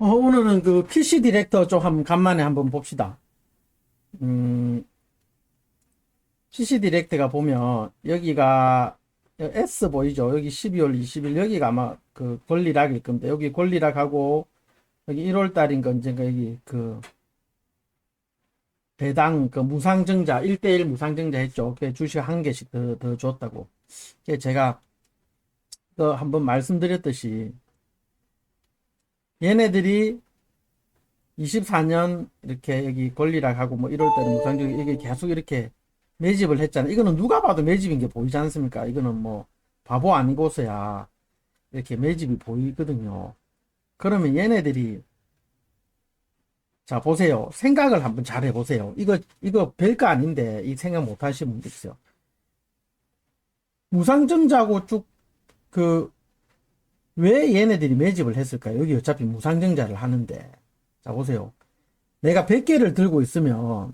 어, 오늘은 그 PC 디렉터 좀 한번 간만에 한번 봅시다. 음, PC 디렉터가 보면 여기가 S 보이죠? 여기 12월 20일 여기가 아마 그 권리락일 겁니다. 여기 권리락하고 여기 1월 달인 건 이제 여기 그 배당 그 무상증자 1대1 무상증자 했죠. 그 주식 한 개씩 더, 더 줬다고. 제가 그 한번 말씀드렸듯이 얘네들이 24년 이렇게 여기 권리락 하고 뭐 1월 달에 무상증 이게 계속 이렇게 매집을 했잖아요. 이거는 누가 봐도 매집인 게 보이지 않습니까? 이거는 뭐 바보 아니고서야 이렇게 매집이 보이거든요. 그러면 얘네들이 자 보세요. 생각을 한번 잘 해보세요. 이거 이거 별거 아닌데 이 생각 못 하시는 분들 있어요. 무상증자고 쭉 그 왜 얘네들이 매집을 했을까요? 여기 어차피 무상증자를 하는데 자 보세요. 내가 100개를 들고 있으면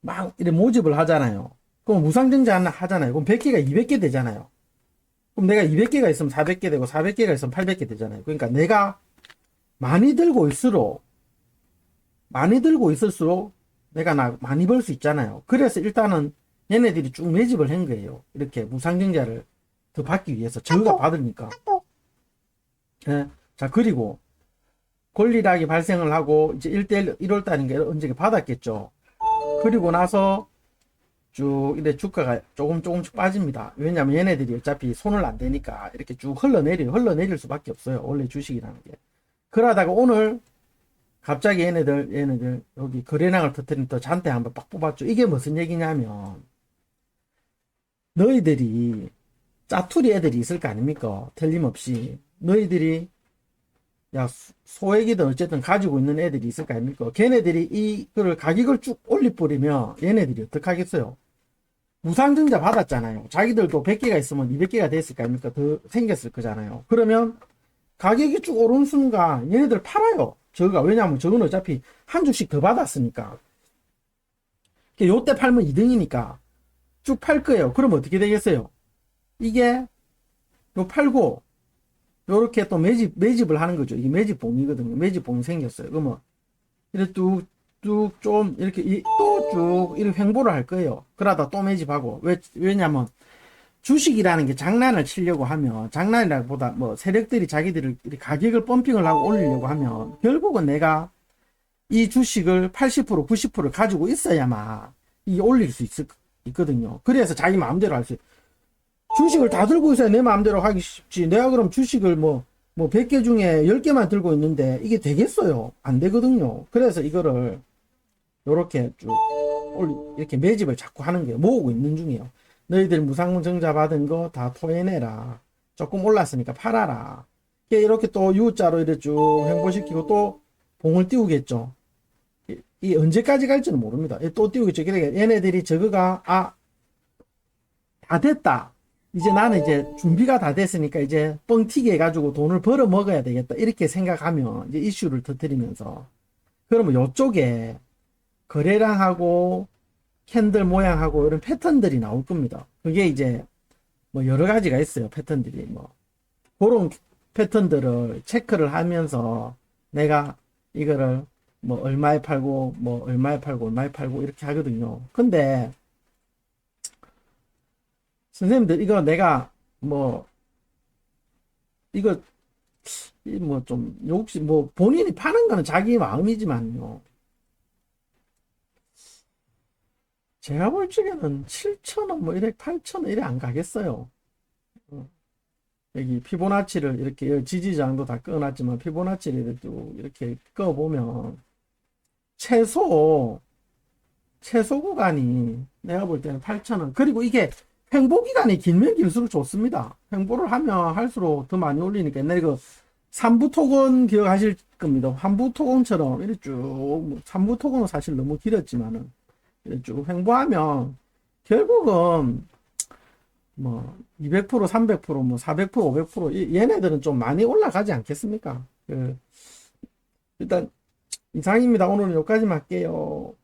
막 이렇게 모집을 하잖아요. 그럼 무상증자 하나 하잖아요. 그럼 100개가 200개 되잖아요. 그럼 내가 200개가 있으면 400개 되고 400개가 있으면 800개 되잖아요. 그러니까 내가 많이 들고 있을수록 많이 들고 있을수록 내가 나 많이 벌 수 있잖아요. 그래서 일단은 얘네들이 쭉 매집을 한 거예요. 이렇게 무상증자를 더 받기 위해서 저가 받으니까. 예. 자 그리고 권리락이 발생을 하고 이제 1대1 1월 달인가 언제 받았겠죠. 그리고 나서 쭉 이래 주가가 조금 조금씩 빠집니다. 왜냐면 얘네들이 어차피 손을 안 대니까 이렇게 쭉 흘러내려 흘러내릴 수밖에 없어요. 원래 주식이라는 게. 그러다가 오늘 갑자기 얘네들 얘네들 여기 거래량을 터뜨린 또 잔대 한번 빡 뽑았죠. 이게 무슨 얘기냐면 너희들이 짜투리 애들이 있을 거 아닙니까? 틀림없이 너희들이 야 소- 소액이든 어쨌든 가지고 있는 애들이 있을 거 아닙니까? 걔네들이 이거를 가격을 쭉 올려버리면 얘네들이 어떡하겠어요? 무상증자 받았잖아요. 자기들도 100개가 있으면 200개가 됐을 거 아닙니까? 더 생겼을 거잖아요. 그러면 가격이 쭉 오른 순간 얘네들 팔아요. 저가 왜냐하면 저건 어차피 한 주씩 더 받았으니까. 요때 팔면 2등이니까 쭉 팔 거예요. 그럼 어떻게 되겠어요? 이게 요 팔고 요렇게 또 매집 매집을 하는 거죠. 이게 매집봉이거든요. 매집봉이 생겼어요. 그러면 이렇게 뚝뚝 좀 이렇게 또 쭉 이렇게 횡보를 할 거예요. 그러다 또 매집하고 왜 왜냐면 주식이라는 게 장난을 치려고 하면 장난이라기보다 뭐 세력들이 자기들을 가격을 펌핑을 하고 올리려고 하면 결국은 내가 이 주식을 80% 90%를 가지고 있어야만 이 올릴 수 있을, 있거든요. 그래서 자기 마음대로 할 수 있어요. 주식을 다 들고 있어야 내 마음대로 하기 쉽지. 내가 그럼 주식을 뭐, 뭐 100개 중에 10개만 들고 있는데 이게 되겠어요? 안 되거든요. 그래서 이거를 요렇게 쭉 올리, 이렇게 매집을 자꾸 하는 게 모으고 있는 중이에요. 너희들 무상증자 받은 거 다 토해내라. 조금 올랐으니까 팔아라. 이렇게 또 U자로 이렇게 쭉 횡보시키고 또 봉을 띄우겠죠. 이, 이 언제까지 갈지는 모릅니다. 이또 띄우겠죠. 그러니까 얘네들이 저거가, 아, 다 됐다. 이제 나는 이제 준비가 다 됐으니까 이제 뻥튀기 해가지고 돈을 벌어 먹어야 되겠다. 이렇게 생각하면 이제 이슈를 터뜨리면서. 그러면 요쪽에 거래량하고 캔들 모양하고 이런 패턴들이 나올 겁니다. 그게 이제 뭐 여러 가지가 있어요. 패턴들이 뭐 그런 패턴들을 체크를 하면서 내가 이거를 뭐 얼마에 팔고 뭐 얼마에 팔고 얼마에 팔고 이렇게 하거든요. 근데 선생님들 이거 내가 뭐 이거 뭐좀 욕심 뭐 본인이 파는 거는 자기 마음이지만요. 제가 볼 적에는 7,000원, 뭐, 이래, 8,000원, 이래 안 가겠어요. 어. 여기 피보나치를 이렇게, 지지장도 다 꺼놨지만, 피보나치를 또 이렇게 꺼보면, 최소, 최소 구간이 내가 볼 때는 8,000원. 그리고 이게 횡보 기간이 길면 길수록 좋습니다. 횡보를 하면 할수록 더 많이 올리니까 옛날에 그 삼부토건 기억하실 겁니다. 한부토건처럼 이렇게 쭉, 뭐 삼부토건은 사실 너무 길었지만은, 이렇게 쭉 횡보하면 결국은 뭐 200%, 300%, 뭐 400%, 500% 이- 얘네들은 좀 많이 올라가지 않겠습니까? 그 일단 이상입니다. 오늘은 여기까지만 할게요.